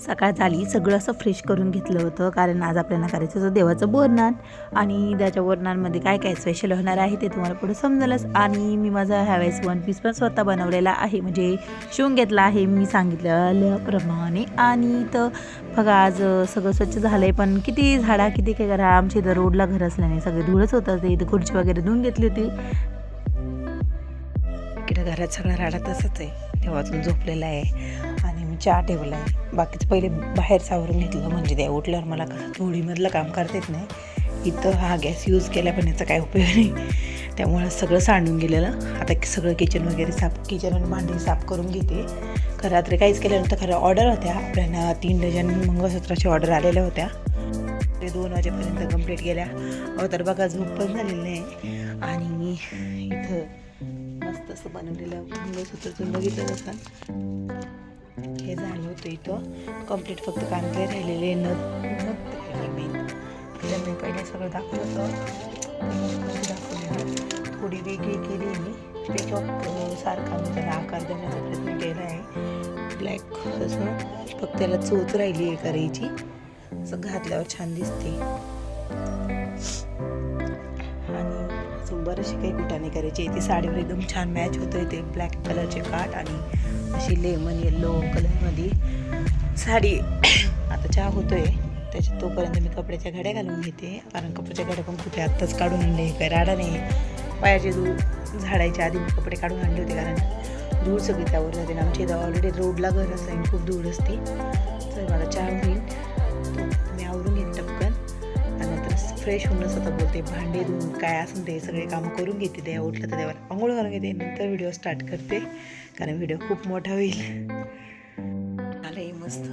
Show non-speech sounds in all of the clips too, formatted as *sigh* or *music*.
सकाळ झाली सगळं असं फ्रेश करून घेतलं होतं कारण आज आपल्याला करायचं होतं देवाचं वर्णन आणि त्याच्या वर्णांमध्ये काय काय स्पेशल होणार आहे ते तुम्हाला पुढे समजेलच. आणि मी माझा ह्यावेळेस वन पीस पण स्वतः बनवलेला आहे म्हणजे शिवून घेतला आहे. मी सांगितल्याप्रमाणे आणि तर बघा आज सगळं स्वच्छ झालं आहे पण किती झाडा किती काय करा आमच्या इथं रोडला घर असल्याने सगळे धुळच होतं. ते इथं खुर्ची वगैरे धुवून घेतली होती. इकडे घरात सगळा राडा तसंच आहे. तेव्हाचून झोपलेला आहे. चहा ठेवला आहे. बाकीचं पहिले बाहेर सावरून घेतलं म्हणजे द्या उठल्यावर मला थोडीमधलं काम करता येत नाही. इथं हा गॅस यूज केला पण याचा काय उपयोग नाही. त्यामुळं सगळं सांडून गेलेलं. आता सगळं किचन वगैरे साफ किचन आणि भांडी साफ करून घेते. खरं रात्री काहीच केल्यानंतर खरं ऑर्डर होत्या. आपल्याला तीन डझन मंगळसूत्राची ऑर्डर आलेल्या होत्या. ते दोन वाजेपर्यंत कंप्लीट केल्या अहो तर बघा झोप पण झालेली नाही. आणि इथं मस्त असं बनवलेलं मंगळसूत्र तुम्ही बघितलं नसाल हे झालं होतं इथं. कंप्लीट फक्त कांदे राहिलेले नथ नथ राहिले मेन तर मी पहिले सगळं दाखवलं होतं. दाखवलेलं. थोडी वेगळी केली मी सारखा म्हणजे मी त्याला आकार देण्याचा प्रयत्न केला आहे. ब्लॅक असं. फक्त त्याला चोच राहिली आहे करायची असं घातल्यावर छान दिसते. आणि अजून बरेचसे काही कुटाने करायची. ती साडीवर एकदम छान मॅच होतं ते ब्लॅक कलरचे काट आणि अशी लेमन येल्लो कलरमध्ये साडी *coughs* आता चहा होतोय. त्याच्यात तोपर्यंत मी कपड्याच्या घड्या घालून घेते. कारण कपड्याच्या घड्या पण कुठे आत्ताच काढून आणले. काय राडा नाही. पायाचे धूळ झाडायच्या आधी मी कपडे काढून आणले होते. कारण धूळ सगळी त्यावर जाते आमच्या इथं ऑलरेडी रोडला घर असतं खूप धूळ असते. तर मला चहा फ्रेश होऊनच आता बोलते भांडे धुवून काय असं ते सगळे कामं करून घेते द्या उठलं तर देवाला. आंघोळ घालून घेते नंतर व्हिडिओ स्टार्ट करते कारण व्हिडिओ खूप मोठा होईल. आलंय मस्त.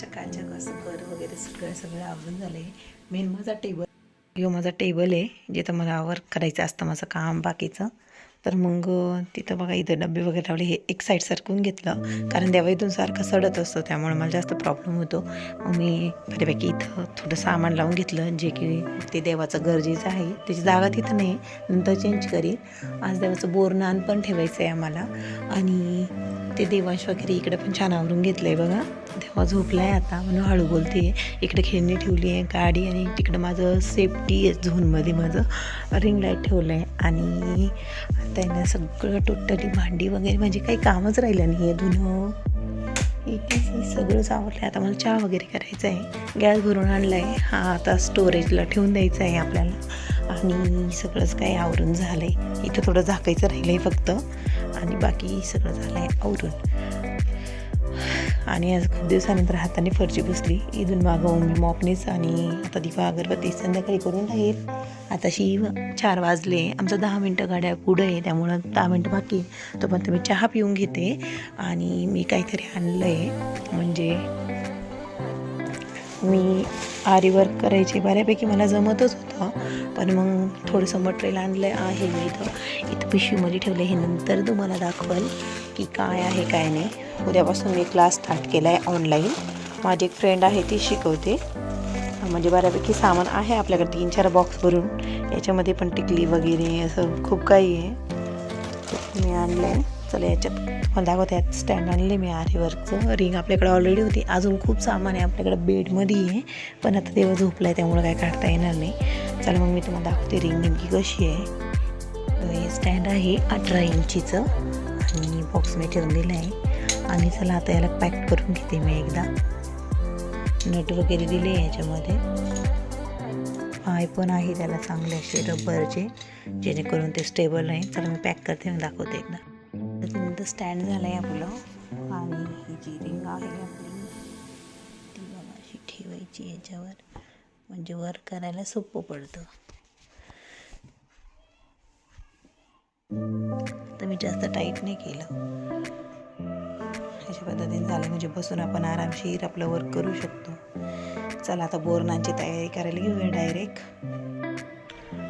चकाचक असं घर वगैरे सगळं सगळं आवरून झालंय. मेन माझा टेबल यो माझा टेबल आहे जिथं मला वर्क करायचं असतं माझं काम बाकीचं. तर मग तिथं बघा इथं डबे वगैरे लावले. हे एक साईड सरकून घेतलं. कारण देवा इथून सारखं सडत असतं त्यामुळे मला जास्त प्रॉब्लेम होतो. मग मी बऱ्यापैकी इथं थोडं सामान लावून घेतलं जे की ते देवाचं गरजेचं आहे त्याची जागा तिथं नाही. नंतर चेंज करीन. आज देवाचं बोरनान पण ठेवायचं आहे आम्हाला. आणि ते देवांश वगैरे इकडं पण छान आवरून घेतलं आहे बघा. तेव्हा झोपला आहे आता म्हणून हळू बोलते आहे इकडे खेळणी ठेवली आहे गाडी आणि तिकडं माझं सेफ्टी आहे झोनमध्ये माझं. रिंग लाइट ठेवलं आहे आणि त्यांना सगळं टोटली भांडी वगैरे म्हणजे काही कामच राहिलं नाही आहे धुणं हे सगळंच आवडलं आता मला चहा वगैरे करायचा आहे गॅस भरून आणला आहे हा आता स्टोरेजला ठेवून द्यायचा आहे आपल्याला. आणि सगळंच काही आवरून झालं आहे इथं थोडं झाकायचं राहिलं आहे फक्त. आणि बाकी सगळं झालं आहे आवरून. आणि आज खूप दिवसानंतर हाताने फरची पुसली. इथून मागवून मी मॉपनेच आणि आता दिवा अगरबत्ती संध्याकाळी करून राहील. आताशी चार वाजले. आमचं दहा मिनटं गाड्या पुढं आहे. त्यामुळं दहा मिनटं बाकी. तोपर्यंत मी चहा पिऊन घेते. आणि मी काहीतरी आणलं आहे म्हणजे मी आरीवर्क करायचे. बऱ्यापैकी मला जमतच होतं पण मग थोडंसं मटेरियल आणलं आहे मी इथं. इथं पिशवीमध्ये ठेवलं हे नंतर तुम्हाला दाखवाल की काय आहे काय नाही. उद्यापासून मी क्लास स्टार्ट केला आहे ऑनलाईन माझी एक फ्रेंड आहे ती शिकवते. म्हणजे बऱ्यापैकी सामान आहे आपल्याकडे तीन चार बॉक्स भरून. याच्यामध्ये पण टिकली वगैरे असं खूप काही आहे. मी आणलं आहे चला याच्यात तुम्हाला दाखवते यात स्टँड आणले मी आरेवरचं. रिंग आपल्याकडे ऑलरेडी होती. अजून खूप सामान आहे आपल्याकडे. बेडमध्ये आहे. पण आता तेव्हा झोपलं आहे त्यामुळं काय काढता येणार नाही. चला मग मी तुम्हाला दाखवते रिंग नेमकी कशी आहे. तर हे स्टँड आहे अठरा इंचीचं. आणि बॉक्स मी ठेवून दिलं आहे. आणि चला आता याला पॅक करून घेते मी एकदा. नट वगैरे दिले याच्यामध्ये. पाय पण आहे त्याला चांगले असे रबरचे. जेणेकरून ते स्टेबल आहे चला मी पॅक करते मी दाखवते एकदा. त्याच्यानंतर स्टँड झालं आहे आपलं. आणि ही जी रिंग आहे आपली ती बाबा अशी ठेवायची याच्यावर म्हणजे वर करायला सोपं पडतं. तर मी जास्त टाईट नाही केलं. अशा पद्धतीने झालं. म्हणजे बसून आपण आरामशीर आपलं वर्क करू शकतो. चला आता बोरणांची तयारी करायला घेऊया डायरेक्ट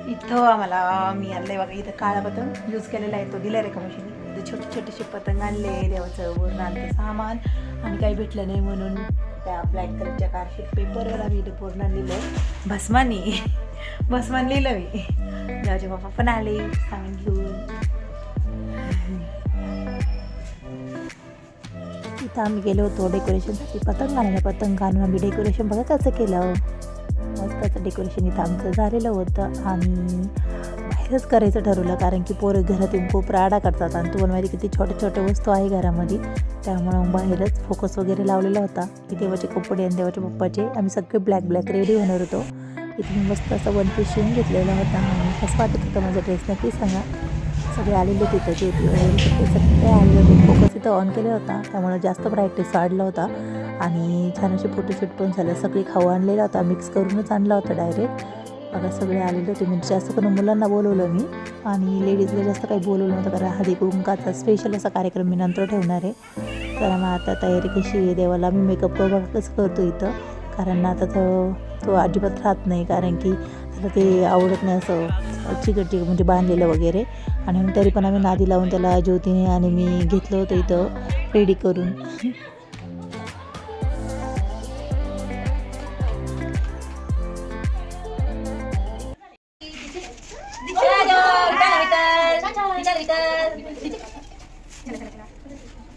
इथं आम्हाला मी आणलंय बघा इथं काळा पतंग यूज केलेला आहे. तो दिला रे का मशीन छोटे छोटेसे पतंग आणले देवाचं बोरणांचं सामान. आणि काही भेटलं नाही म्हणून त्या ब्लॅक कलरच्या कारशीट पेपरवर आम्ही इथे पूर्ण लिहिलं भस्मानी. भस्मान लिहिलं मी. देवाचे बाप्पा पण आले सामान घेऊन. तिथं आम्ही गेलो होतो डेकोरेशनसाठी पतंग आणायला पतंग आणून आम्ही डेकोरेशन बघा कसं केलं. मस्त असं डेकोरेशन इथं आमचं झालेलं होतं. आणि बाहेरच करायचं ठरवलं कारण की पोरं घरात येऊन खूप राडा करतात आणि तुम्हाला माहिती किती छोट्या छोट्या वस्तू आहे घरामध्ये. त्यामुळं मग बाहेरच फोकस वगैरे लावलेला होता. की देवाचे कपडे आणि देवाच्या पप्पाचे. आम्ही सगळे ब्लॅक ब्लॅक रेडी होणार होतो. इथे मी मस्त असं वन पीस शिवून घेतलेला होता. आणि कसं वाटत होतं माझा ड्रेस नक्की सांगा. सगळे आलेले तिथं जे वगैरे सगळे आलेले होते. फोकस इथं ऑन केला होता. त्यामुळे जास्त ब्राईटनेस वाढला होता. आणि छान असे फोटोशूट पण झालं. सगळे खाऊ आणलेला होता. मिक्स करूनच आणला होता डायरेक्ट बघा सगळे आलेले होते म्हणजे जास्त करून मुलांना बोलवलं मी. आणि लेडीजला जास्त काही बोलवलं नव्हतं कारण हळदी कुंकाचा स्पेशल असा कार्यक्रम मी नंतर ठेवणार आहे. तर मग आता तयारी कशी आहे देवाला? मी मेकअप बघा कसं करतो इथं. कारण आता तो तो अजिबात राहत नाही कारण की त्याला ते आवडत नाही असं चिकट चिकट म्हणजे बांधलेलं वगैरे. आणि मग तरी पण आम्ही नादी लावून त्याला ज्योतीने आणि मी घेतलं होतं इथं रेडी करून.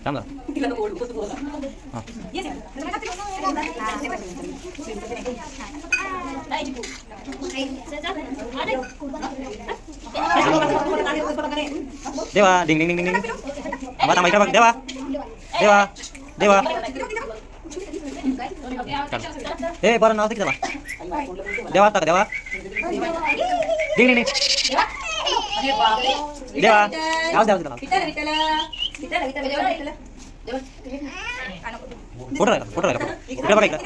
थांब जरा. देवा डिंग डिंग डिंग डिंग डिंग थांबा थांबा इकडे बघ देवा देवा देवा काढ. ए बरं नाव देवा देवा टाका देवा डिंग डिंग डिंग देवा आवाज द्यावा तिला फोटो राहिला फोटो राहिला इकडे बघा इकडे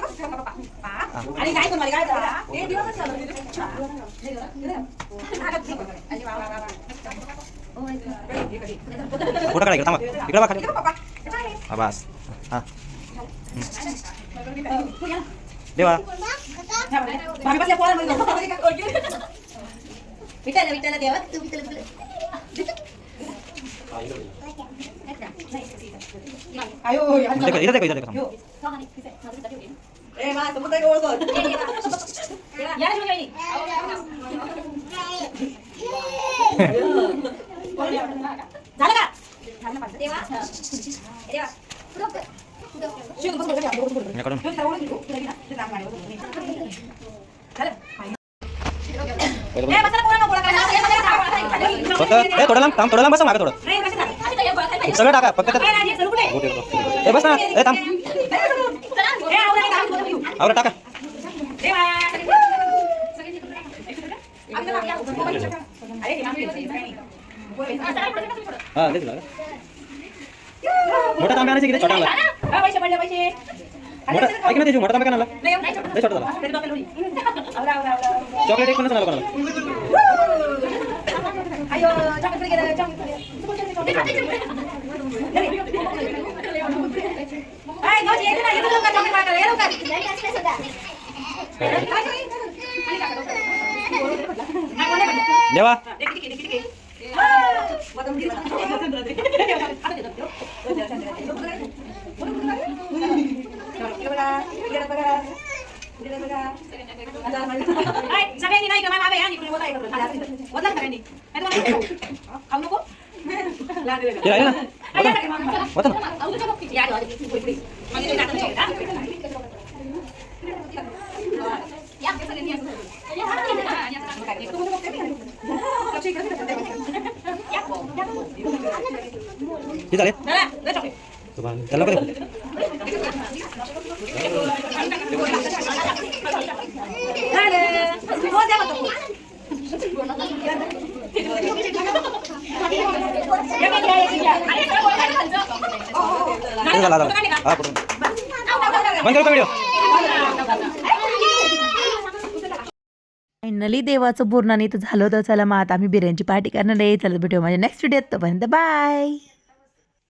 फोटो काढा इकडे थांबा इकडे बघा हा बस हा देवा इकडे इकडे इकडे इकडे थांबा. या काढून फक्त ए थोडं लांब थांब थोडं लांब बसा मागं थोडं सगळं टाका फक्त त्यात- ए बस ना ए थांब आवरा टाका हा दे तुला मोठा तांबे आणायचे किती छोटा आणला मोठा ऐक ना त्याची मोठा तांबे का आणला लय छोटा झाला चॉकलेट एक पण नसेल आलं कोणाला देवा सगळ्यांनी नाही का मावे आणि कोणी बोलाय बोलला सगळ्यांनी खाऊ नको ते राहिलं ना होतं ना हे झाले त्याला नको देऊ. झाला झाला हा कुठून बंद करतो व्हिडिओ फायनली देवाचं पूर्ण नाही तर झालं होतं. चला मग आता आम्ही बिर्याणीची पार्टी करणार आहे. चला भेटू माझ्या नेक्स्ट व्हिडिओत तोपर्यंत बाय